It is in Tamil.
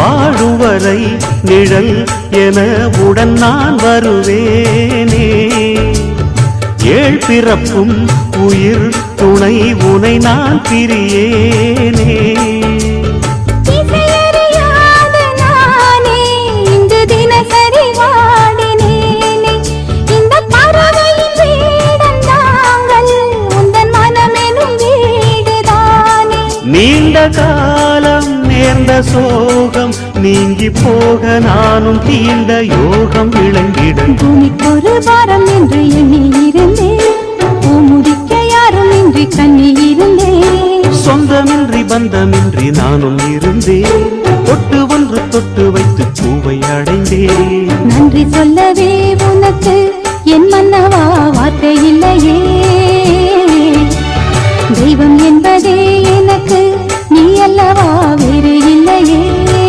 வாழும் வரை நிழல் என உடன் நான் வருவேனே. ஏழ் பிறப்பும் உயிர் துணை உனை நான் பிரியேனே. நீண்ட காலம் இருந்த சோகம் நீங்கி போக நானும் தீர்ந்த யோகம் விளங்கிடும். பூமிக்கு ஒரு வாரம் என்று எண்ணி இருந்தேன். முடிக்க யாரும் இன்றி கண்ணி இருந்தேன். சொந்தமின்றி பந்தமின்றி நானும் இருந்தேன். தொட்டு ஒன்று தொட்டு வைத்து பூவை அடைந்தேன். நன்றி சொல்லவே உனக்கு என் மன்னவா வார்த்தை இல்லையே. தெய்வம் என்பதே